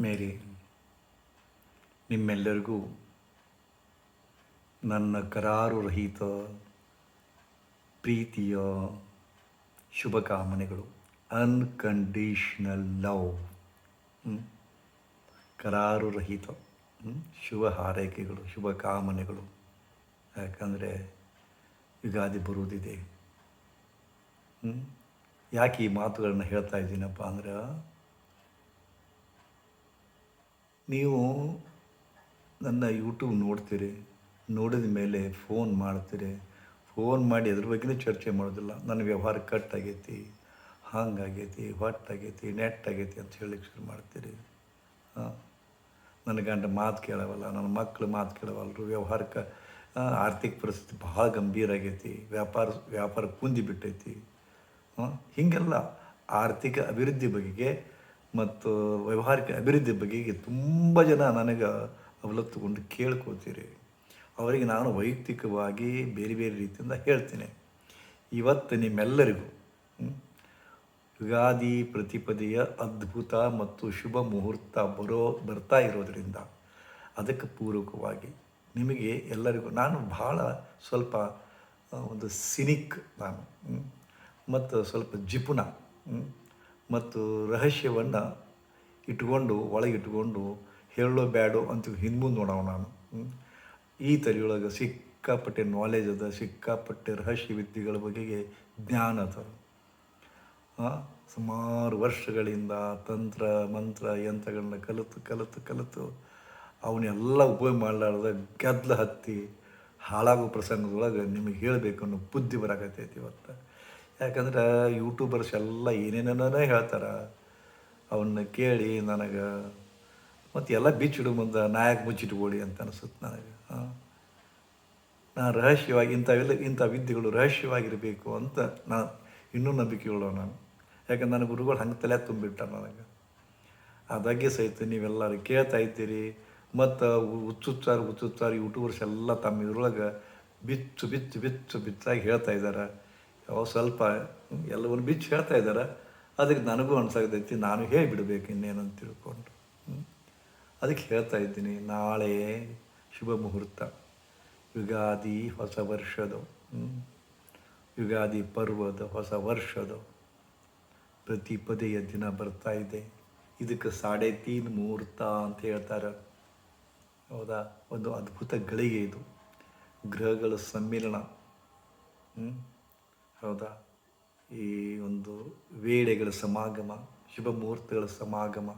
ಮೇರಿ ನಿಮ್ಮೆಲ್ಲರಿಗೂ ನನ್ನ ಕರಾರು ರಹಿತ ಪ್ರೀತಿಯ ಶುಭಕಾಮನೆಗಳು. ಅನ್ಕಂಡೀಷ್ನಲ್ ಲವ್ ಕರಾರು ರಹಿತ? ಶುಭ ಹಾರೈಕೆಗಳು, ಶುಭ ಕಾಮನೆಗಳು. ಯಾಕಂದರೆ ಯುಗಾದಿ ಬರುವುದಿದೆ. ಯಾಕೆ ಈ ಮಾತುಗಳನ್ನು ಹೇಳ್ತಾ ಇದ್ದೀನಪ್ಪ ಅಂದ್ರೆ ನೀವು ನನ್ನ ಯೂಟ್ಯೂಬ್ ನೋಡ್ತೀರಿ, ನೋಡಿದ ಮೇಲೆ ಫೋನ್ ಮಾಡ್ತೀರಿ ಫೋನ್ ಮಾಡಿ ಅದ್ರ ಬಗ್ಗೆನೇ ಚರ್ಚೆ ಮಾಡೋದಿಲ್ಲ. ನನ್ನ ವ್ಯವಹಾರ ಕಟ್ ಆಗೈತಿ ಹಂಗಾಗೈತಿ ಹೊಟ್ಟಾಗೈತಿ ನೆಟ್ ಆಗೈತಿ ಅಂತ ಹೇಳಿ ಶುರು ಮಾಡ್ತೀರಿ. ಹಾಂ. ನನ್ನ ಗಂಡ ಮಾತು ಕೇಳವಲ್ಲ, ನನ್ನ ಮಕ್ಕಳು ಮಾತು ಕೇಳವಲ್ಲರು ವ್ಯವಹಾರಕ್ಕೆ ಆರ್ಥಿಕ ಪರಿಸ್ಥಿತಿ ಭಾಳ ಗಂಭೀರ ಆಗೈತಿ, ವ್ಯಾಪಾರ ವ್ಯಾಪಾರ ಕುಂದಿ ಬಿಟ್ಟೈತಿ. ಹಾಂ. ಹೀಗೆಲ್ಲ ಆರ್ಥಿಕ ಅಭಿವೃದ್ಧಿ ಬಗೆಗೆ ಮತ್ತು ವ್ಯವಹಾರಿಕ ಅಭಿವೃದ್ಧಿ ಬಗೆಗೆ ತುಂಬ ಜನ ನನಗೆ ಅವಲತ್ತುಕೊಂಡು ಕೇಳ್ಕೊತೀರಿ ಅವರಿಗೆ ನಾನು ವೈಯಕ್ತಿಕವಾಗಿ ಬೇರೆ ಬೇರೆ ರೀತಿಯಿಂದ ಹೇಳ್ತೇನೆ ಇವತ್ತು ನಿಮ್ಮೆಲ್ಲರಿಗೂ ಯುಗಾದಿ ಪ್ರತಿಪದೆಯ ಅದ್ಭುತ ಮತ್ತು ಶುಭ ಮುಹೂರ್ತ ಬರೋ, ಬರ್ತಾ ಇರೋದರಿಂದ ಅದಕ್ಕೆ ಪೂರಕವಾಗಿ ನಿಮಗೆ ಎಲ್ಲರಿಗೂ ನಾನು ಭಾಳ ಸ್ವಲ್ಪ ಒಂದು ಸಿನಿಕ್ ನಾನು ಮತ್ತು ಸ್ವಲ್ಪ ಜಿಪುಣ. ಮತ್ತು ರಹಸ್ಯವನ್ನು ಇಟ್ಕೊಂಡು ಒಳಗಿಟ್ಕೊಂಡು ಹೇಳೋ ಬ್ಯಾಡೋ ಅಂತ ಹಿಂದ್ಮುಂದೆ ನೋಡವ ನಾನು. ಈ ತಲೆಯೊಳಗೆ ಸಿಕ್ಕಾಪಟ್ಟೆ ನಾಲೆಜ್ ಅದ, ಸಿಕ್ಕಾಪಟ್ಟೆ ರಹಸ್ಯ ವಿದ್ಯೆಗಳ ಬಗೆಗೆ ಜ್ಞಾನ ಅದ ಸುಮಾರು ವರ್ಷಗಳಿಂದ ತಂತ್ರ, ಮಂತ್ರ, ಯಂತ್ರಗಳನ್ನ ಕಲಿತು ಕಲಿತು ಕಲಿತು ಅವನ್ನೆಲ್ಲ ಉಪಯೋಗ ಮಾಡಲಾರ್ದ ಗದ್ದಲ ಹತ್ತಿ ಹಾಳಾಗೋ ಪ್ರಸಂಗದೊಳಗೆ ನಿಮಗೆ ಹೇಳಬೇಕು ಅನ್ನೋ ಬುದ್ಧಿ ಬರಾಕತ್ತೈತಿ ಇವತ್ತು. ಯಾಕಂದ್ರೆ ಯೂಟ್ಯೂಬರ್ಸ್ ಎಲ್ಲ ಏನೇನೇ ಹೇಳ್ತಾರೆ. ಅವನ್ನ ಕೇಳಿ ನನಗೆ, ಮತ್ತು ಎಲ್ಲ ಬಿಚ್ಚಿಡು ಮುಂದೆ, ನಾಯಕ ಮುಚ್ಚಿಟ್ಕೊಳ್ಳಿ ಅಂತ ಅನಿಸುತ್ತೆ ನನಗೆ. ನಾನು ರಹಸ್ಯವಾಗಿ ಇಂಥವೆಲ್ಲ ಇಂಥ ವಿದ್ಯೆಗಳು ರಹಸ್ಯವಾಗಿರಬೇಕು ಅಂತ ನಾನು ಇನ್ನೂ ನಂಬಿಕೆಗಳು ನಾನು. ಯಾಕಂದ್ರೆ ನನ್ನ ಗುರುಗಳು ಹಂಗೆ ತಲೆ ತುಂಬಿಟ್ಟ ನನಗೆ. ಅದಾಗೆ ಸಹಿತ ನೀವೆಲ್ಲರೂ ಕೇಳ್ತಾ ಇದ್ದೀರಿ. ಮತ್ತು ಹುಚ್ಚುಚ್ಚಾರು ಹುಚ್ಚುಚ್ಚಾರು ಯೂಟ್ಯೂಬರ್ಸ್ ಎಲ್ಲ ತಮ್ಮ ಇದ್ರೊಳಗೆ ಬಿಚ್ಚು ಬಿಚ್ಚು ಬಿಚ್ಚು, ಬಿಚ್ಚಾಗಿ ಹೇಳ್ತಾ ಇದ್ದಾರೆ ಸ್ವಲ್ಪ ಎಲ್ಲವನ್ನು ಬಿಚ್ಚು ಹೇಳ್ತಾ ಇದ್ದಾರೆ. ಅದಕ್ಕೆ ನನಗೂ ಅನ್ಸಾಗ್ತೈತಿ, ನಾನು ಹೇಳಿಬಿಡ್ಬೇಕು ಇನ್ನೇನು ಅಂತ ತಿಳ್ಕೊಂಡು. ಅದಕ್ಕೆ ಹೇಳ್ತಾ ಇದ್ದೀನಿ, ನಾಳೆ ಶುಭ ಮುಹೂರ್ತ. ಯುಗಾದಿ ಹೊಸ ವರ್ಷದ. ಯುಗಾದಿ ಪರ್ವದ ಹೊಸ ವರ್ಷದ. ಪ್ರತಿಪದೆಯ ದಿನ ಬರ್ತಾ ಇದೆ. ಇದಕ್ಕೆ ಸಾಡೆ ತೀನ್ ಮುಹೂರ್ತ ಅಂತ ಹೇಳ್ತಾರೆ. ಹೌದಾ? ಒಂದು ಅದ್ಭುತ ಗಳಿಗೆ ಇದು. ಗ್ರಹಗಳ ಸಮ್ಮಿಲನ? ಹೌದಾ? ಈ ಒಂದು ವೇಳೆಗಳ ಸಮಾಗಮ, ಶುಭ ಮುಹೂರ್ತಗಳ ಸಮಾಗಮ,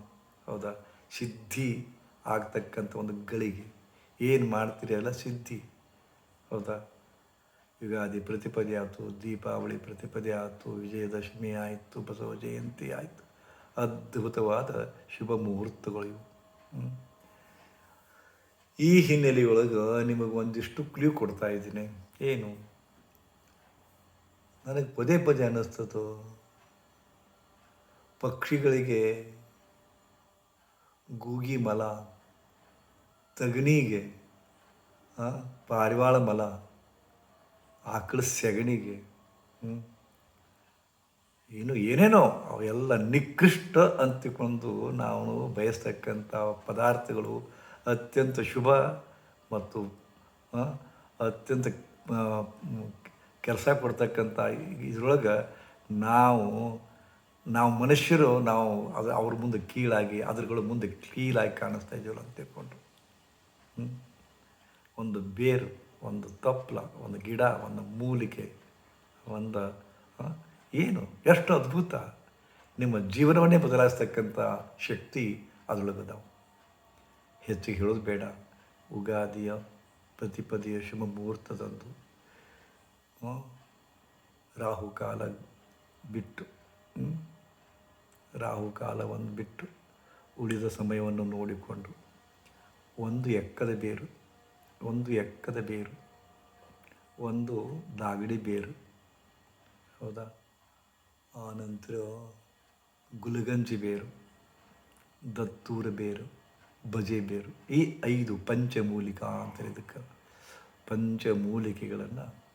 ಹೌದಾ? ಸಿದ್ಧಿ ಆಗ್ತಕ್ಕಂಥ ಒಂದು ಗಳಿಗೆ ಏನು ಮಾಡ್ತೀರಿ ಅಲ್ಲ ಸಿದ್ಧಿ? ಹೌದಾ? ಯುಗಾದಿ ಪ್ರತಿಪದೆ ಆಯಿತು, ದೀಪಾವಳಿ ಪ್ರತಿಪದೆ ಆಯಿತು, ವಿಜಯದಶಮಿ ಆಯಿತು, ಬಸವ ಜಯಂತಿ ಆಯಿತು. ಅದ್ಭುತವಾದ ಶುಭ ಮುಹೂರ್ತಗಳು ಇವು. ಈ ಹಿನ್ನೆಲೆಯೊಳಗೆ ನಿಮಗೆ ಒಂದಿಷ್ಟು ಕ್ಲೂ ಕೊಡ್ತಾ ಇದ್ದೀನಿ. ಏನು? ನನಗೆ ಪದೇ ಪದೇ ಅನ್ನಿಸ್ತದೋ. ಪಕ್ಷಿಗಳಿಗೆ ಗೂಗಿ ಮಲ, ತಗಣಿಗೆ ಪಾರಿವಾಳ ಮಲ, ಆಕಳ ಸೆಗಣಿಗೆ ಏನು ಏನೇನೋ ಅವೆಲ್ಲ ನಿಕೃಷ್ಟ ಅಂತಿಕೊಂಡು ನಾವು ಬಯಸ್ತಕ್ಕಂಥ ಪದಾರ್ಥಗಳು ಅತ್ಯಂತ ಶುಭ ಮತ್ತು ಅತ್ಯಂತ ಕೆಲಸ ಕೊಡ್ತಕ್ಕಂಥ ಇದ್ರೊಳಗೆ ನಾವು ನಾವು ಮನುಷ್ಯರು, ನಾವು ಅದು ಅವ್ರ ಮುಂದೆ ಕೀಳಾಗಿ, ಅದ್ರಗಳ ಮುಂದೆ ಕೀಳಾಗಿ ಕಾಣಿಸ್ತಾ ಇದ್ದೀವಲ್ಲ ಅಂತ ತಿಳ್ಕೊಂಡ್ರು. ಒಂದು ಬೇರು, ಒಂದು ತಪ್ಪಲ ಒಂದು ಗಿಡ, ಒಂದು ಮೂಲಿಕೆ, ಒಂದು ಏನು? ಎಷ್ಟು ಅದ್ಭುತ. ನಿಮ್ಮ ಜೀವನವನ್ನೇ ಬದಲಾಯಿಸ್ತಕ್ಕಂಥ ಶಕ್ತಿ ಅದರೊಳಗದಾವೆ ಹೆಚ್ಚಿಗೆ ಹೇಳೋದು ಬೇಡ. ಉಗಾದಿಯ ಪ್ರತಿಪದಿಯ ಶುಭ ಮುಹೂರ್ತದಂದು ರಾಹುಕಾಲ ಬಿಟ್ಟು? ರಾಹುಕಾಲವನ್ನು ಬಿಟ್ಟು ಉಳಿದ ಸಮಯವನ್ನು ನೋಡಿಕೊಂಡು ಒಂದು ಎಕ್ಕದ ಬೇರು, ಒಂದು ಎಕ್ಕದ ಬೇರು, ಒಂದು ದಾಗಡಿ ಬೇರು, ಹೌದಾ ಆನಂತರ ಗುಲಗಂಜಿ ಬೇರು, ದತ್ತೂರ ಬೇರು ಬಜೆ ಬೇರು, ಈ ಐದು ಪಂಚಮೂಲಿಕಾ ಅಂತ ಇದಕ್ಕೆ ಪಂಚಮೂಲಿಕೆಗಳನ್ನು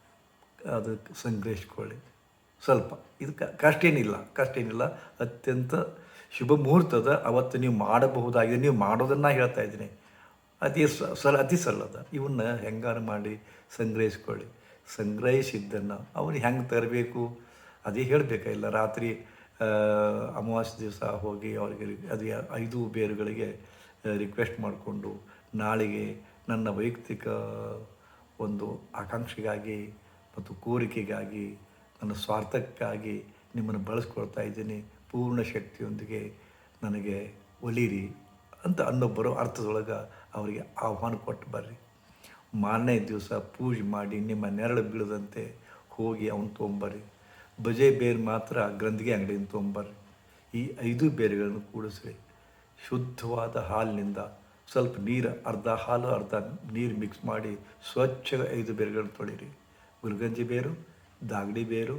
ಅದಕ್ಕೆ ಸಂಗ್ರಹಿಸ್ಕೊಳ್ಳಿ. ಸ್ವಲ್ಪ. ಇದು ಕಷ್ಟ ಏನಿಲ್ಲ ಅತ್ಯಂತ ಶುಭ ಮುಹೂರ್ತದ ಅವತ್ತು ನೀವು ಮಾಡಬಹುದಾಗಿದೆ. ನೀವು ಮಾಡೋದನ್ನು ಹೇಳ್ತಾ ಇದ್ದೀನಿ. ಅತಿ ಸ ಸರಳ ಅತಿ ಸರಳದ ಇವನ್ನ ಹೆಂಗಾರು ಮಾಡಿ ಸಂಗ್ರಹಿಸ್ಕೊಳ್ಳಿ. ಸಂಗ್ರಹಿಸಿದ್ದನ್ನು ಅವ್ರು ಹೆಂಗೆ ತರಬೇಕು? ಅದೇ ಹೇಳಬೇಕಾಗಿಲ್ಲ ರಾತ್ರಿ ಅಮಾವಾಸ್ಯೆ ದಿವಸ ಹೋಗಿ ಅವರಿಗೆ ಅದು ಐದು ಬೇರುಗಳಿಗೆ ರಿಕ್ವೆಸ್ಟ್ ಮಾಡಿಕೊಂಡು ನಾಳೆಗೆ ನನ್ನ ವೈಯಕ್ತಿಕ ಒಂದು ಆಕಾಂಕ್ಷೆಗಾಗಿ ಮತ್ತು ಕೋರಿಕೆಗಾಗಿ, ನನ್ನ ಸ್ವಾರ್ಥಕ್ಕಾಗಿ ನಿಮ್ಮನ್ನು ಬಳಸ್ಕೊಳ್ತಾ ಇದ್ದೀನಿ. ಪೂರ್ಣ ಶಕ್ತಿಯೊಂದಿಗೆ ನನಗೆ ಒಲಿರಿ ಅಂತ ಅನ್ನೋ ಬರೋ ಅರ್ಥದೊಳಗೆ ಅವರಿಗೆ ಆಹ್ವಾನ ಕೊಟ್ಟು ಬರ್ರಿ. ಮಾರನೇ ದಿವಸ ಪೂಜೆ ಮಾಡಿ ನಿಮ್ಮ ನೆರಳು ಬೀಳದಂತೆ ಹೋಗಿ ಅವನು ತೊಗೊಂಬರ್ರಿ. ಬಜೆ ಬೇರು ಮಾತ್ರ ಗ್ರಂಥಿಗೆ ಅಂಗಡಿಯಿಂದ ತೊಗೊಂಬರ್ರಿ. ಈ ಐದು ಬೇರುಗಳನ್ನು ಕೂಡಿಸ್ರಿ. ಶುದ್ಧವಾದ ಹಾಲಿನಿಂದ ಸ್ವಲ್ಪ ನೀರು, ಅರ್ಧ ಹಾಲು, ಅರ್ಧ ನೀರು ಮಿಕ್ಸ್ ಮಾಡಿ ಸ್ವಚ್ಛ ಐದು ಬೇರುಗಳನ್ನು ತೊಳಿರಿ ಗುಲ್ಗಂಜಿ ಬೇರು, ದಾಗಡಿ ಬೇರು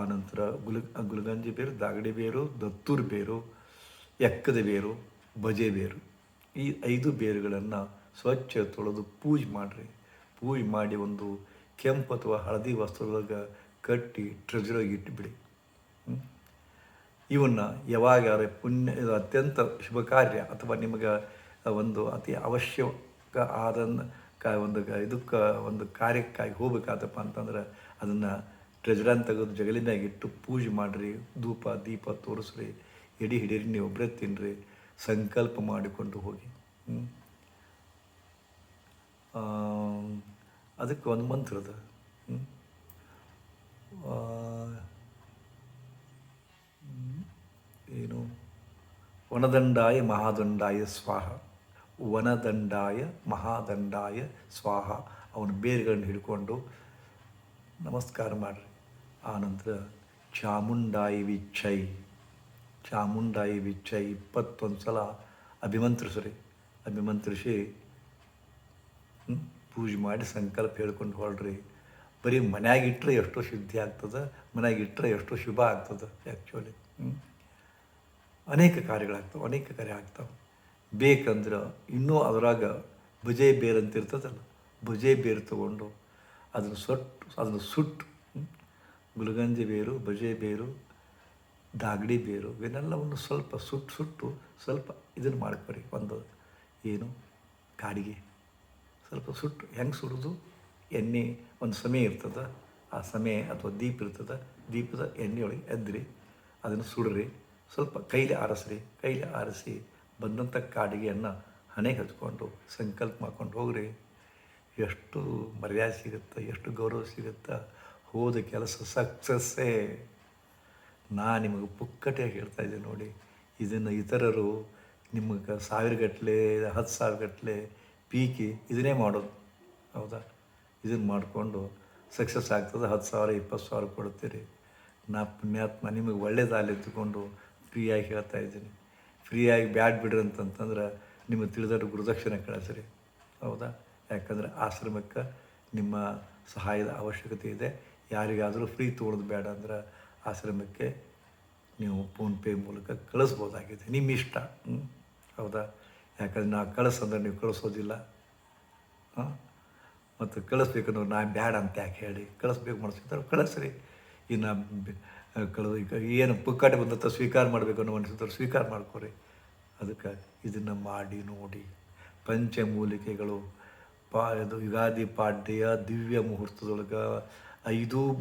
ಆನಂತರ ಗುಲ್ ಗುಲ್ಗಂಜಿ ಬೇರು, ದಾಗಡಿ ಬೇರು, ದತ್ತೂರು ಬೇರು, ಎಕ್ಕದ ಬೇರು ಬಜೆ ಬೇರು. ಈ ಐದು ಬೇರುಗಳನ್ನು ಸ್ವಚ್ಛ ತೊಳೆದು ಪೂಜೆ ಮಾಡಿರಿ. ಪೂಜೆ ಮಾಡಿ ಒಂದು ಕೆಂಪು ಅಥವಾ ಹಳದಿ ವಸ್ತ್ರದೊಳಗೆ ಕಟ್ಟಿ ಟ್ರೆಜರಾಗಿ ಇಟ್ಟುಬಿಡಿ ಇವನ್ನು ಯಾವಾಗ ಪುಣ್ಯ ಅತ್ಯಂತ ಶುಭ ಕಾರ್ಯ ಅಥವಾ ನಿಮಗೆ ಒಂದು ಅತಿ ಅವಶ್ಯಕ ಆದ ಕ ಒಂದು ಇದಕ್ಕೆ ಒಂದು ಕಾರ್ಯಕ್ಕಾಗಿ ಹೋಗ್ಬೇಕಾತಪ್ಪ ಅಂತಂದ್ರೆ ಅದನ್ನು ಟ್ರೆಜರನ್ ತೆಗೆದು ಜಗಲಿನಾಗ ಇಟ್ಟು ಪೂಜೆ ಮಾಡಿರಿ, ಧೂಪ, ದೀಪ ತೋರಿಸ್ರಿ, ಎಡಿ ಹಿಡೀರಿ, ನೀವು ಒಬ್ಬರೇ ತಿನ್ನಿರಿ ಸಂಕಲ್ಪ ಮಾಡಿಕೊಂಡು ಹೋಗಿ. ಅದಕ್ಕೆ ಒಂದು ಮಂತ್ರದ ಏನು? ಒಣದಂಡಾಯ ಮಹಾದಂಡಾಯ ಸ್ವಾಹ. ವನದಂಡಾಯ, ಮಹಾದಂಡಾಯ, ಸ್ವಾಹ, ಅವನ ಬೇರುಗಳನ್ನು ಹಿಡ್ಕೊಂಡು ನಮಸ್ಕಾರ ಮಾಡಿರಿ. ಆನಂತರ ಚಾಮುಂಡಾಯಿ ವಿಚ್ಛೈ ಚಾಮುಂಡಾಯಿ ವಿಚ್ಛೈ ಇಪ್ಪತ್ತೊಂದು ಸಲ ಅಭಿಮಂತ್ರಿಸ್ರಿ. ಅಭಿಮಂತ್ರಿಸಿ ಪೂಜೆ ಮಾಡಿ ಸಂಕಲ್ಪ ಹೇಳ್ಕೊಂಡು ಹೊರಡ್ರಿ. ಬರೀ ಮನ್ಯಾಗ ಇಟ್ಟರೆ ಎಷ್ಟೋ ಶುದ್ಧಿ ಆಗ್ತದೆ, ಮನ್ಯಾಗ ಇಟ್ಟರೆ ಎಷ್ಟೋ ಶುಭ ಆಗ್ತದೆ ಆ್ಯಕ್ಚುಲಿ ಅನೇಕ ಕಾರ್ಯಗಳಾಗ್ತವೆ, ಅನೇಕ ಕಾರ್ಯ ಆಗ್ತಾವೆ. ಬೇಕಂದ್ರೆ ಇನ್ನೂ ಅದರಾಗ ಭುಜೆ ಬೇರು ಅಂತ ಇರ್ತದಲ್ಲ, ಭುಜೆ ಬೇರು ತಗೊಂಡು ಅದನ್ನು ಸೊಟ್ಟು, ಅದನ್ನು ಸುಟ್ಟು ಗುಲ್ಗಂಜಿ ಬೇರು, ಭುಜೆ ಬೇರು, ದಾಗಡಿ ಬೇರು ಇವನ್ನೆಲ್ಲವನ್ನು ಸ್ವಲ್ಪ ಸುಟ್ಟು ಸುಟ್ಟು ಸ್ವಲ್ಪ ಇದನ್ನು ಮಾಡ್ಕೊರಿ. ಒಂದು ಏನು, ಕಾಡಿಗೆ. ಸ್ವಲ್ಪ ಸುಟ್ಟು, ಹೆಂಗೆ ಸುಡೋದು? ಎಣ್ಣೆ, ಒಂದು ಸಮಯ ಇರ್ತದೆ, ಆ ಸಮಯ ಅಥವಾ ದೀಪ ಇರ್ತದೆ, ದೀಪದ ಎಣ್ಣೆಯೊಳಗೆ ಎದ್ರಿ, ಅದನ್ನು ಸುಡ್ರಿ. ಸ್ವಲ್ಪ ಕೈಲಿ ಆರಿಸ್ರಿ, ಕೈಲಿ ಆರಿಸಿ ಬಂದಂಥ ಕಾಡಿಗೆಯನ್ನು ಹಣೆ ಹಚ್ಕೊಂಡು ಸಂಕಲ್ಪ ಮಾಡ್ಕೊಂಡು ಹೋಗ್ರಿ. ಎಷ್ಟು ಮರ್ಯಾದೆ ಸಿಗುತ್ತೆ, ಎಷ್ಟು ಗೌರವ ಸಿಗುತ್ತೆ, ಹೋದ ಕೆಲಸ ಸಕ್ಸಸ್ಸೇ. ನಾ ನಿಮಗೆ ಪುಕ್ಕಟೆಯಾಗಿ ಹೇಳ್ತಾ ಇದ್ದೀನಿ ನೋಡಿ, ಇದನ್ನು ಇತರರು ನಿಮಗೆ ಸಾವಿರಗಟ್ಟಲೆ ಹತ್ತು ಸಾವಿರಗಟ್ಟಲೆ ಪೀಕಿ ಇದನ್ನೇ ಮಾಡೋದು. ಹೌದಾ? ಇದನ್ನು ಮಾಡಿಕೊಂಡು ಸಕ್ಸಸ್ ಆಗ್ತದೆ, ಹತ್ತು ಸಾವಿರ, ಇಪ್ಪತ್ತು ಸಾವಿರ ಕೊಡ್ತೀರಿ. ನಾ ಪುಣ್ಯಾತ್ಮ ನಿಮಗೆ ಒಳ್ಳೆಯದಾಗಲಿ ಎತ್ತುಕೊಂಡು ಫ್ರೀಯಾಗಿ ಹೇಳ್ತಾ ಇದ್ದೀನಿ. ಫ್ರೀಯಾಗಿ ಬ್ಯಾಡ್ ಬಿಡ್ರಿ ಅಂತಂತಂದ್ರೆ ನಿಮಗೆ ತಿಳಿದಟ್ಟು ಗುರುದಕ್ಷಿಣೆ ಕಳಿಸ್ರಿ. ಹೌದಾ? ಯಾಕಂದರೆ ಆಶ್ರಮಕ್ಕೆ ನಿಮ್ಮ ಸಹಾಯದ ಅವಶ್ಯಕತೆ ಇದೆ. ಯಾರಿಗಾದರೂ ಫ್ರೀ ತೊಗೊಳೋದು ಬೇಡ ಅಂದ್ರೆ ಆಶ್ರಮಕ್ಕೆ ನೀವು ಫೋನ್ಪೇ ಮೂಲಕ ಕಳಿಸ್ಬೋದಾಗಿದೆ. ನಿಮ್ಮ ಇಷ್ಟ? ಹೌದಾ? ಯಾಕಂದ್ರೆ ನಾ ಕಳಿಸಂದ್ರೆ ನೀವು ಕಳಿಸೋದಿಲ್ಲ. ಹಾಂ? ಮತ್ತು ಕಳಿಸ್ಬೇಕಂದ್ರೆ ನಾ ಬ್ಯಾಡ ಅಂತ ಯಾಕೆ ಹೇಳಿ? ಕಳಿಸ್ಬೇಕು ಮಾಡಿಸ್ಬೇಕಾದ್ರೆ ಕಳಿಸ್ರಿ. ಇನ್ನು ಕಳೆದು ಏನು ಪುಕ್ಕಾಟ ಬಂದತ್ತ ಸ್ವೀಕಾರ ಮಾಡಬೇಕು ಅನ್ನೋ ಮನಸ್ಸಿದ್ರು ಸ್ವೀಕಾರ ಮಾಡ್ಕೋರಿ. ಅದಕ್ಕೆ ಇದನ್ನು ಮಾಡಿ ನೋಡಿ. ಪಂಚಮೂಲಿಕೆಗಳು ಪಾ ಇದು ಯುಗಾದಿ ಪಾಡ್ಯ ದಿವ್ಯ ಮುಹೂರ್ತದೊಳಗೆ ಐದು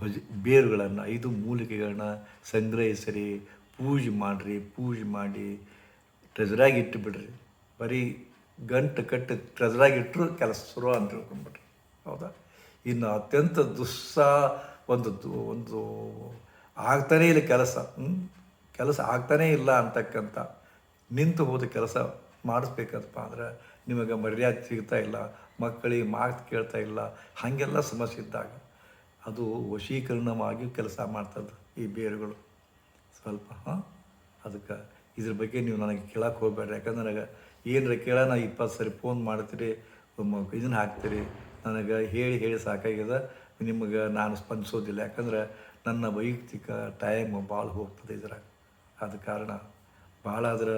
ಭಜ, ಬೇರುಗಳನ್ನು, ಐದು ಮೂಲಿಕೆಗಳನ್ನ ಸಂಗ್ರಹಿಸಿರಿ, ಪೂಜೆ ಮಾಡಿರಿ, ಪೂಜೆ ಮಾಡಿ ಟ್ರೆಜರಾಗಿ ಇಟ್ಟು ಬಿಡ್ರಿ. ಬರೀ ಗಂಟು ಕಟ್ಟು ಟ್ರೆಜರಾಗಿ ಇಟ್ಟರು ಕೆಲಸ ಶುರು ಅಂತ ತಿಳ್ಕೊಂಬಿಟ್ರಿ ಹೌದಾ? ಇನ್ನು ಅತ್ಯಂತ ದುಸ್ಸಾ ಒಂದು ಒಂದು ಆಗ್ತಾನೇ ಇಲ್ಲ ಕೆಲಸ? ಕೆಲಸ ಆಗ್ತಾನೇ ಇಲ್ಲ ಅಂತಕ್ಕಂಥ ನಿಂತು ಹೋದ ಕೆಲಸ ಮಾಡಿಸ್ಬೇಕಂತಪ್ಪ ಅಂದ್ರೆ ನಿಮಗೆ ಮರ್ಯಾದೆ ಸಿಗ್ತಾ ಇಲ್ಲ, ಮಕ್ಕಳಿಗೆ ಮಾತು ಕೇಳ್ತಾ ಇಲ್ಲ, ಹಾಗೆಲ್ಲ ಸಮಸ್ಯೆ ಇದ್ದಾಗ ಅದು ವಶೀಕರಣವಾಗಿ ಕೆಲಸ ಮಾಡ್ತದೆ ಈ ಬೇರುಗಳು. ಸ್ವಲ್ಪ, ಹಾಂ? ಅದಕ್ಕೆ ಇದ್ರ ಬಗ್ಗೆ ನೀವು ನನಗೆ ಕೇಳಕ್ಕೆ ಹೋಗ್ಬೇಡ್ರಿ. ಯಾಕಂದ್ರೆ ನನಗೆ ಏನರ ಕೇಳೋಣ, ಇಪ್ಪತ್ತು ಸರಿ ಫೋನ್ ಮಾಡ್ತೀರಿ ಇದನ್ನು ಹಾಕ್ತೀರಿ, ನನಗೆ ಹೇಳಿ ಹೇಳಿ ಸಾಕಾಗ್ಯದ ನಿಮಗೆ ನಾನು ಸ್ಪಂದಿಸೋದಿಲ್ಲ. ಯಾಕಂದ್ರೆ ನನ್ನ ವೈಯಕ್ತಿಕ ಟೈಮ್ ಭಾಳ ಹೋಗ್ತದೆ ಇದ್ರಾಗ. ಆದ ಕಾರಣ ಭಾಳ ಅದರ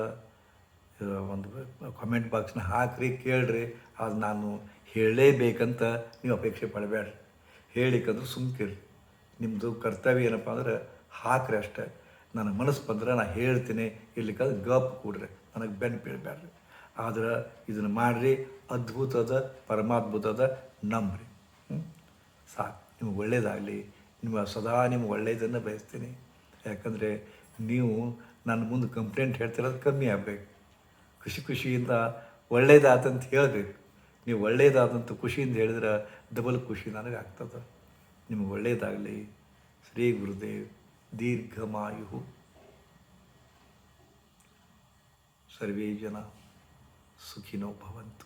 ಒಂದು ಕಾಮೆಂಟ್ ಬಾಕ್ಸ್ನ ಹಾಕ್ರಿ, ಕೇಳ್ರಿ. ಅದು ನಾನು ಹೇಳಲೇಬೇಕಂತ ನೀವು ಅಪೇಕ್ಷೆ ಪಡಬೇಡ್ರಿ. ಹೇಳಿಕಂದ್ರೆ ಸುಮ್ಕಿರಿ ನಿಮ್ಮದು ಕರ್ತವ್ಯ ಏನಪ್ಪ ಅಂದ್ರೆ ಹಾಕ್ರಿ ಅಷ್ಟೇ. ನನಗೆ ಮನಸ್ಸು ಬಂದ್ರೆ ನಾನು ಹೇಳ್ತೀನಿ. ಇರ್ಲಿಕ್ಕಾದ್ರೆ ಗಪ್ ಕೊಡ್ರಿ. ನನಗೆ ಬೆನ್ನು ಬೀಳಬೇಡ್ರಿ ಆದ್ರೆ ಇದನ್ನು ಮಾಡಿರಿ. ಅದ್ಭುತದ, ಪರಮಾದ್ಭುತದ ನಂಬ್ರಿ? ಸಾಕು ನಿಮ್ಗೆ ಒಳ್ಳೇದಾಗಲಿ. ನಿಮ್ಮ ಸದಾ ನಿಮ್ಗೆ ಒಳ್ಳೆಯದನ್ನು ಬಯಸ್ತೀನಿ. ಯಾಕಂದರೆ ನೀವು ನನ್ನ ಮುಂದೆ ಕಂಪ್ಲೇಂಟ್ ಹೇಳ್ತಿರೋದು ಕಮ್ಮಿ ಆಗಬೇಕು. ಖುಷಿ ಖುಷಿಯಿಂದ ಒಳ್ಳೇದಾತಂತ ಹೇಳಬೇಕು. ನೀವು ಒಳ್ಳೇದಾದಂಥ ಖುಷಿಯಿಂದ ಹೇಳಿದ್ರೆ ಡಬಲ್ ಖುಷಿ ನನಗೆ ಆಗ್ತದೆ. ನಿಮಗೆ ಒಳ್ಳೆಯದಾಗಲಿ ಶ್ರೀ ಗುರುದೇವ್ ದೀರ್ಘಮಾಯು ಸರ್ವೇ ಜನ ಸುಖಿನೋ ಭವಂತು.